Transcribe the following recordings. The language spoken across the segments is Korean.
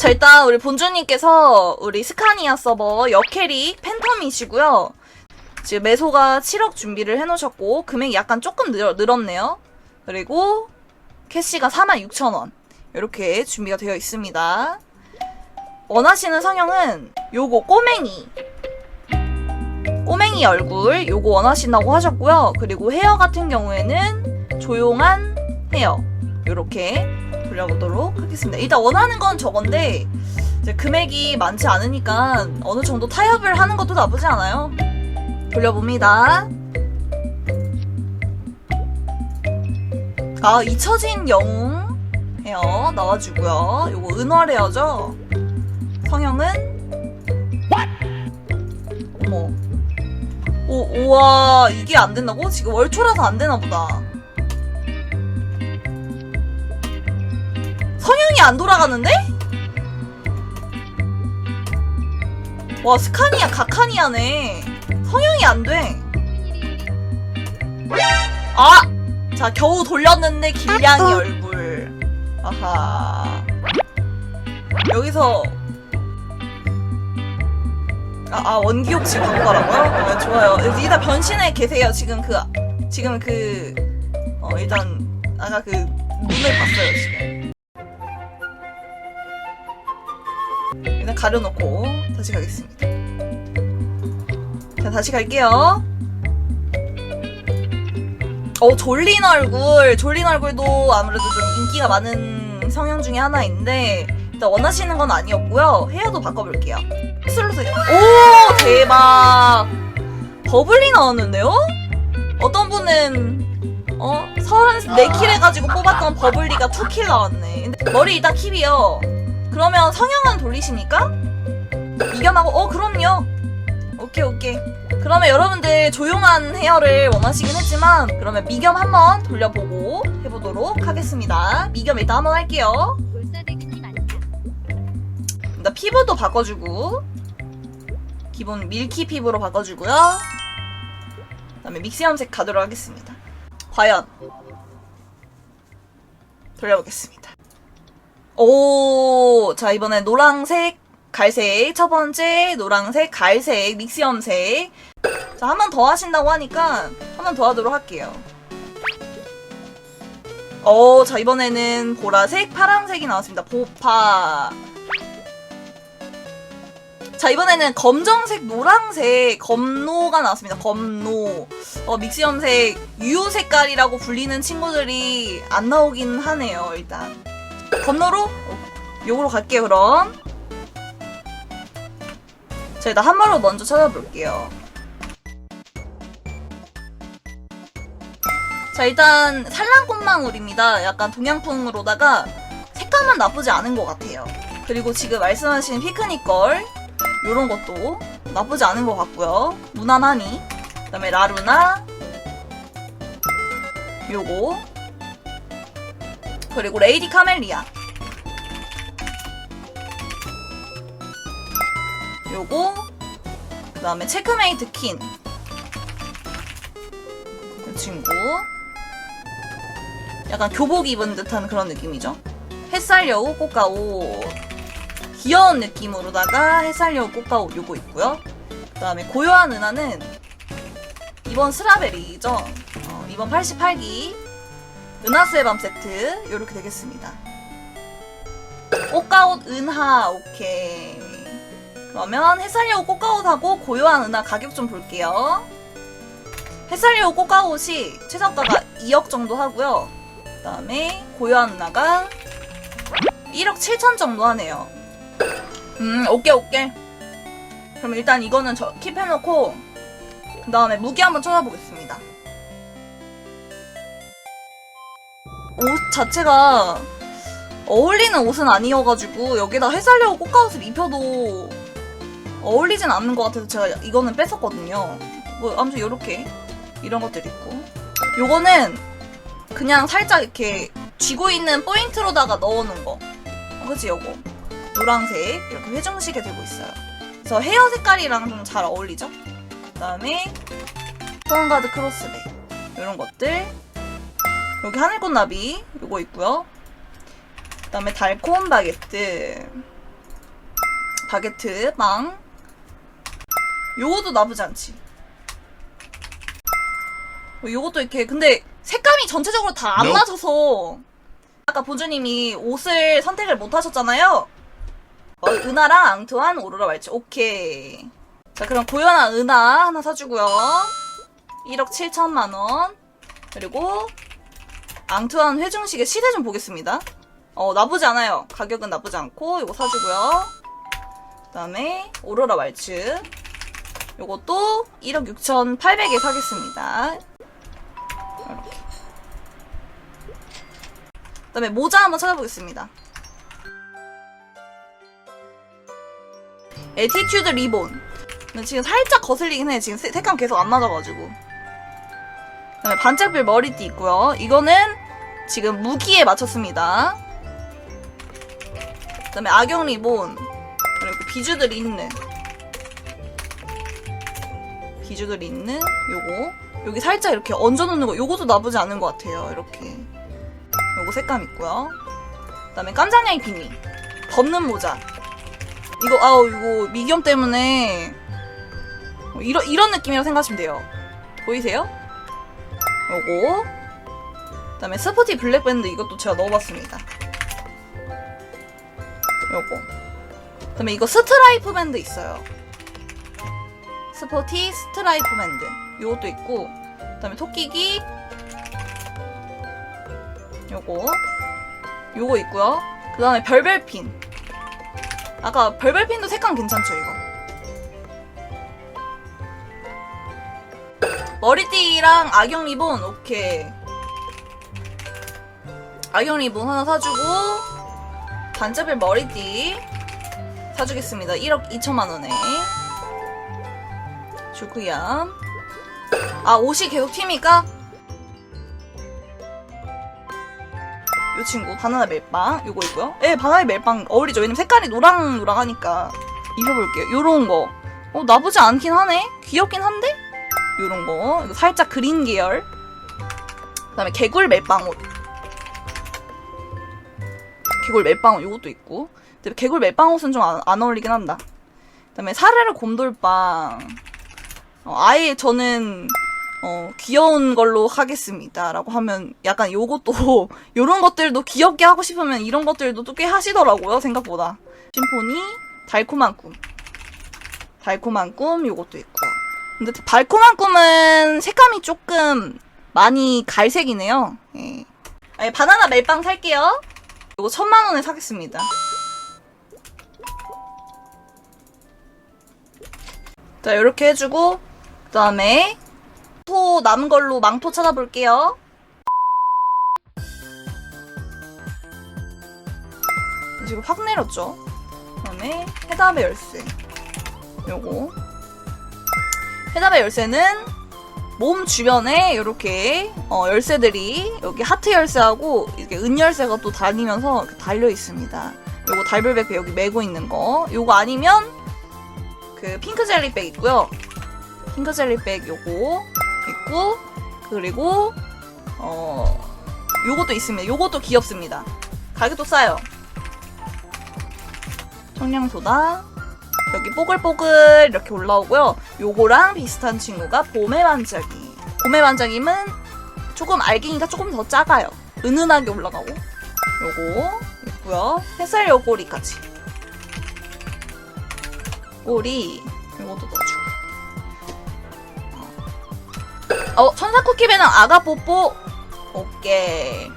자, 일단 우리 본주님께서 우리 스카니아 서버 여캐릭 팬텀이시고요. 지금 매소가 7억 준비를 해놓으셨고, 금액이 약간 조금 늘, 늘었네요. 그리고 캐시가 46,000원. 이렇게 준비가 되어 있습니다. 원하시는 성형은 요거 꼬맹이. 꼬맹이 얼굴 요거 원하신다고 하셨고요. 그리고 헤어 같은 경우에는 조용한 헤어. 요렇게 돌려보도록 하겠습니다. 일단 원하는 건 저건데 이제 금액이 많지 않으니까 어느 정도 타협을 하는 것도 나쁘지 않아요. 돌려봅니다. 아 잊혀진 영웅 헤어 나와주고요. 요거 은월 헤어죠. 성형은 어머. 오 우와 이게 안 된다고? 지금 월초라서 안 되나 보다. 성형이 안 돌아가는데? 와 스카니아 가카니아네 성형이 안 돼. 아! 자 겨우 돌렸는데 길냥이 얼굴. 아하. 여기서 아, 아 원기 혹시 바꿔라고요? 네, 좋아요. 일단 변신해 계세요. 지금 그 지금 그 어, 일단 아까 그 눈을 봤어요 지금. 가려놓고 다시 가겠습니다. 자 다시 갈게요. 어 졸린 얼굴 졸린 얼굴도 아무래도 좀 인기가 많은 성형 중에 하나인데 일단 원하시는 건 아니었고요. 헤어도 바꿔볼게요. 슬로스 오 대박 버블리 나왔는데요? 어떤 분은 어 서른 네킬 해가지고 뽑았던 버블리가 투킬 나왔네. 근데 머리 일단 킵이요. 그러면 성형은 돌리시니까 이견하고 어 그럼요. 오케이 오케이. 그러면 여러분들 조용한 헤어를 원하시긴 했지만 그러면 미겸 한번 돌려보고 해보도록 하겠습니다. 미겸 일단 한번 할게요. 일단 피부도 바꿔주고 기본 밀키 피부로 바꿔주고요. 그 다음에 믹스 염색 가도록 하겠습니다. 과연 돌려보겠습니다. 오, 자 이번에 노랑색, 갈색 첫 번째 노랑색, 갈색 믹스 염색. 자 한 번 더 하신다고 하니까 한 번 더 하도록 할게요. 어, 자 이번에는 보라색, 파란색이 나왔습니다. 보파. 자 이번에는 검정색, 노랑색, 검노가 나왔습니다. 검노. 어, 믹스 염색 유효 색깔이라고 불리는 친구들이 안 나오긴 하네요. 일단 검노로 어, 요거로 갈게요. 그럼. 자 일단 한 번로 먼저 찾아볼게요. 자 일단 산란꽃망울입니다. 약간 동양풍으로다가 색감은 나쁘지 않은 것 같아요. 그리고 지금 말씀하신 피크닉 걸 요런 것도 나쁘지 않은 것 같고요. 무난하니. 그 다음에 라루나. 요거. 그리고 레이디 카멜리아. 요거. 그 다음에 체크메이트 킨. 그 친구. 약간 교복 입은 듯한 그런 느낌이죠. 햇살 여우 꽃가옷. 귀여운 느낌으로다가 햇살 여우 꽃가옷 요거 있고요. 그 다음에 고요한 은하는 이번 스라베리죠. 어, 이번 88기 은하수의 밤 세트 요렇게 되겠습니다. 꽃가옷 은하 오케이. 그러면 햇살여우 꽃가옷하고 고요한 은하 가격 좀 볼게요. 햇살여우 꽃가옷이 최저가가 2억 정도 하고요. 그 다음에 고요한 은하가 1억 7천 정도 하네요. 음, 오케이, 오케이. 그럼 일단 이거는 저 킵해놓고, 그 다음에 무기 한번 찾아보겠습니다. 옷 자체가 어울리는 옷은 아니어가지고, 여기다 해살려고 꽃가옷을 입혀도 어울리진 않는 것 같아서 제가 이거는 뺐었거든요. 뭐, 아무튼 요렇게. 이런 것들 있고. 요거는 그냥 살짝 이렇게 쥐고 있는 포인트로다가 넣어놓은 거. 어, 그치, 요거. 노란색 이렇게 회중식에 되고 있어요. 그래서 헤어 색깔이랑 좀 잘 어울리죠? 그 다음에 소원가드 크로스백 이런 것들 여기 하늘꽃나비 요거 있고요. 그 다음에 달콤 바게트 바게트 빵 요것도 나쁘지 않지. 뭐 요것도 이렇게 근데 색감이 전체적으로 다 안 Nope. 맞아서. 아까 보주님이 옷을 선택을 못 하셨잖아요? 어, 은하랑 앙투한 오로라 말치 오케이. 자 그럼 고연한 은하 하나 사주고요. 1억 7천만 원. 그리고 앙투한 회중식의 시세 좀 보겠습니다. 어 나쁘지 않아요. 가격은 나쁘지 않고 이거 사주고요. 그 다음에 오로라 말츠 요것도 1억 6,800에 사겠습니다. 이렇게. 그 다음에 모자 한번 찾아보겠습니다. 에티튜드 리본 근데 지금 살짝 거슬리긴 해. 지금 색- 색감 계속 안 맞아가지고. 그 다음에 반짝빛 머리띠 있고요. 이거는 지금 무기에 맞췄습니다. 그 다음에 악영 리본. 그리고 비주들이 있는 비주들이 있는 요거. 여기 살짝 이렇게 얹어놓는 거 요것도 나쁘지 않은 것 같아요. 이렇게. 요거 색감 있고요. 그 다음에 깜장냥이 비니. 덮는 모자. 이거 아우 이거 미겸 때문에 뭐 이런 이런 느낌이라고 생각하시면 돼요. 보이세요? 요거. 그 다음에 스포티 블랙밴드 이것도 제가 넣어봤습니다. 요거. 그 다음에 이거 스트라이프 밴드 있어요 스포티 스트라이프 밴드 요것도 있고 그 다음에 토끼기 요거 요거 있고요. 그 다음에 별별핀. 아까 별별핀도 색감 괜찮죠 이거? 머리띠랑 악영 리본 오케이. 악영 리본 하나 사주고 반짝별 머리띠 사주겠습니다. 1억 2천만 원에 좋구요. 아 옷이 계속 튀니까? 이 친구 바나나 멜빵 요거 있고요. 예 바나나 멜빵 어울리죠. 왜냐면 색깔이 노랑노랑하니까. 입혀볼게요. 요런 거. 어, 나쁘지 않긴 하네. 귀엽긴 한데? 요런 거. 이거 살짝 그린 계열. 그 다음에 개굴 멜빵 옷. 개굴 멜빵 옷 요것도 있고. 근데 개굴 멜빵 옷은 좀 안 어울리긴 한다. 그 다음에 사르르 곰돌빵 어, 아예 저는 어, 귀여운 걸로 하겠습니다. 라고 하면 약간 요것도, 요런 것들도 귀엽게 하고 싶으면 이런 것들도 또 꽤 하시더라고요, 생각보다. 심포니, 달콤한 꿈. 달콤한 꿈, 요것도 있고요. 근데 달콤한 꿈은 색감이 조금 많이 갈색이네요. 예. 아니, 바나나 멜빵 살게요. 요거 천만 원에 사겠습니다. 자, 이렇게 해주고, 그 다음에, 망토 남은 걸로 망토 찾아볼게요. 지금 확 내렸죠? 그다음에 해답의 열쇠. 요거. 해답의 열쇠는 몸 주변에 이렇게 어, 열쇠들이 여기 하트 열쇠하고 이렇게 은 열쇠가 또 다니면서 달려 있습니다. 요거 달별백 여기 메고 있는 거. 요거 아니면 그 핑크 젤리백 있고요. 핑크 젤리백 요거 있고 그리고 어 요것도 있습니다. 요것도 귀엽습니다. 가격도 싸요. 청량소다 여기 뽀글뽀글 이렇게 올라오고요. 요거랑 비슷한 친구가 봄의 반짝이. 봄의 반짝임은 조금 알갱이가 조금 더 작아요. 은은하게 올라가고 요거 있고요. 햇살 요꼬리까지. 꼬리 요것도 넣어주고. 어, 천사 쿠키 배낭 아가 뽀뽀. 오케이.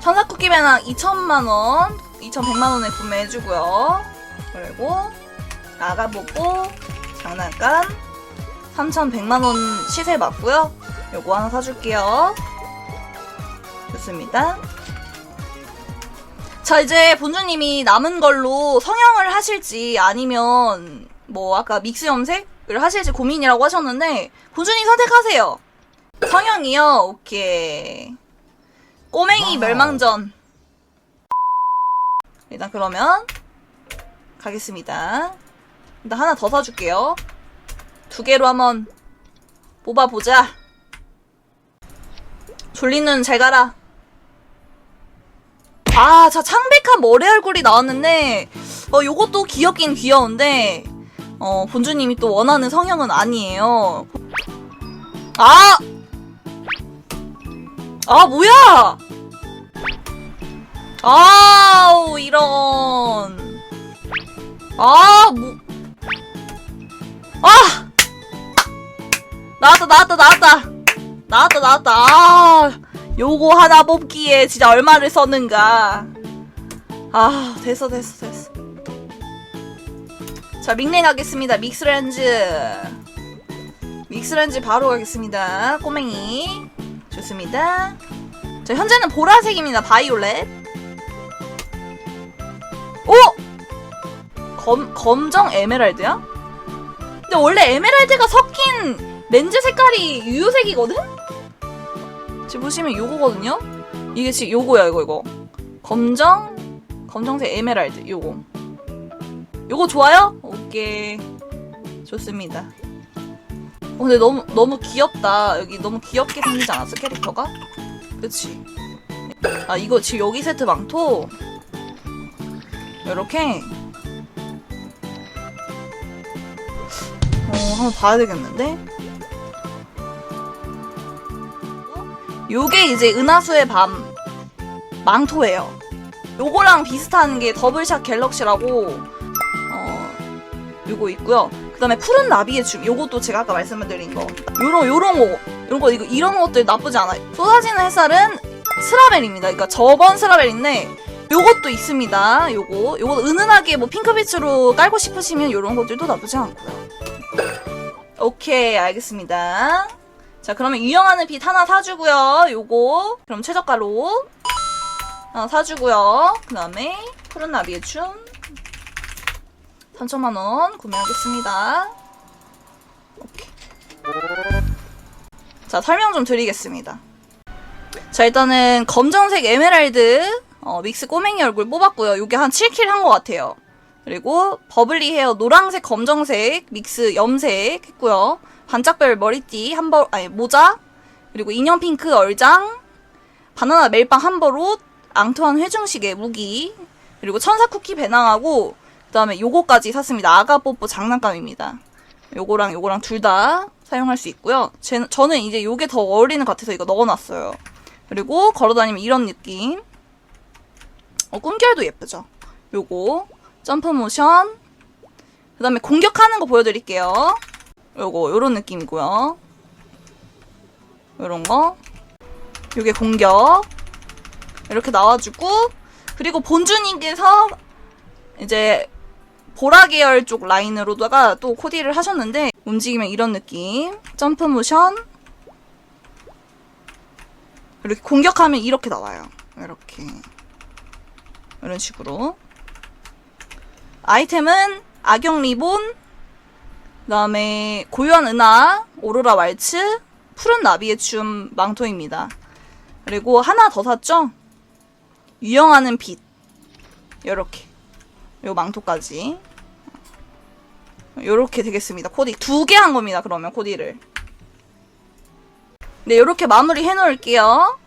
천사 쿠키 배낭 2천만원, 2,100만원에 구매해주고요. 그리고 아가 뽀뽀 장난감 3,100만원 시세 맞고요. 요거 하나 사줄게요. 좋습니다. 자, 이제 본주님이 남은 걸로 성형을 하실지 아니면 뭐 아까 믹스 염색을 하실지 고민이라고 하셨는데 본주님 선택하세요. 성형이요? 오케이. 꼬맹이. 멸망전. 일단 그러면 가겠습니다. 일단 하나 더 사줄게요. 두 개로 한번 뽑아보자. 졸리는 잘 가라. 아, 자, 창백한 머리 얼굴이 나왔는데, 어, 요것도 귀엽긴 귀여운데, 어, 본주님이 또 원하는 성형은 아니에요. 아! 아, 뭐야! 아우, 이런. 아, 뭐. 아! 나왔다, 나왔다, 나왔다. 나왔다, 나왔다. 아, 요거 하나 뽑기에 진짜 얼마를 썼는가. 아, 됐어, 됐어, 됐어. 자, 믹네임 가겠습니다. 믹스렌즈. 믹스렌즈 바로 가겠습니다. 꼬맹이. 좋습니다. 자, 현재는 보라색입니다. 바이올렛. 오! 검, 검정 에메랄드야? 근데 원래 에메랄드가 섞인 렌즈 색깔이 유효색이거든? 지금 보시면 요거거든요? 이게 지금 요거야, 이거, 이거. 검정, 검정색 에메랄드, 요거. 요거 좋아요? 오케이. 좋습니다. 어, 근데 너무, 너무 귀엽다. 여기 너무 귀엽게 생기지 않았어, 캐릭터가? 그치? 아, 이거 지금 여기 세트 망토. 요렇게. 어, 한번 봐야 되겠는데? 요게 이제 은하수의 밤 망토예요. 요거랑 비슷한 게 더블샷 갤럭시라고 어 요거 있고요. 그다음에 푸른 나비의 춤 요것도 제가 아까 말씀드린 거. 요런 요런 거 요런 거 이거 이런 것들 나쁘지 않아요. 쏟아지는 햇살은 스라벨입니다. 그러니까 저번 스라벨인데 요것도 있습니다. 요거 요거 은은하게 뭐 핑크빛으로 깔고 싶으시면 요런 것들도 나쁘지 않고요. 오케이 알겠습니다. 자 그러면 유영하는 빛 하나 사주고요. 요거 그럼 최저가로 하나 사주고요. 그 다음에 푸른 나비의 춤 3천만원 구매하겠습니다. 자 설명 좀 드리겠습니다. 자 일단은 검정색 에메랄드 어, 믹스 꼬맹이 얼굴 뽑았고요. 요게 한 7킬 한 것 같아요. 그리고 버블리 헤어 노랑색 검정색 믹스 염색 했고요. 반짝별 머리띠 한 벌, 아니 모자 그리고 인형 핑크 얼장 바나나 멜빵 한 벌옷 앙투안 회중식의 무기 그리고 천사 쿠키 배낭하고 그다음에 요거까지 샀습니다. 아가 뽀뽀 장난감입니다. 요거랑 요거랑 둘 다 사용할 수 있고요. 제, 저는 이제 요게 더 어울리는 것 같아서 이거 넣어놨어요. 그리고 걸어다니면 이런 느낌. 어, 꿈결도 예쁘죠? 요거 점프 모션 그 다음에 공격하는 거 보여드릴게요. 요거 요런 느낌이고요. 요런 거 요게 공격 이렇게 나와주고 그리고 본주님께서 이제 보라 계열 쪽 라인으로다가 또 코디를 하셨는데 움직이면 이런 느낌. 점프 모션. 이렇게 공격하면 이렇게 나와요. 이렇게. 이런 식으로. 아이템은 악영 리본. 그 다음에 고유한 은하 오로라 왈츠 푸른 나비의 춤 망토입니다. 그리고 하나 더 샀죠? 유영하는 빛. 요렇게 요 망토까지. 요렇게 되겠습니다. 코디 두 개 한 겁니다 그러면 코디를. 네 요렇게 마무리 해 놓을게요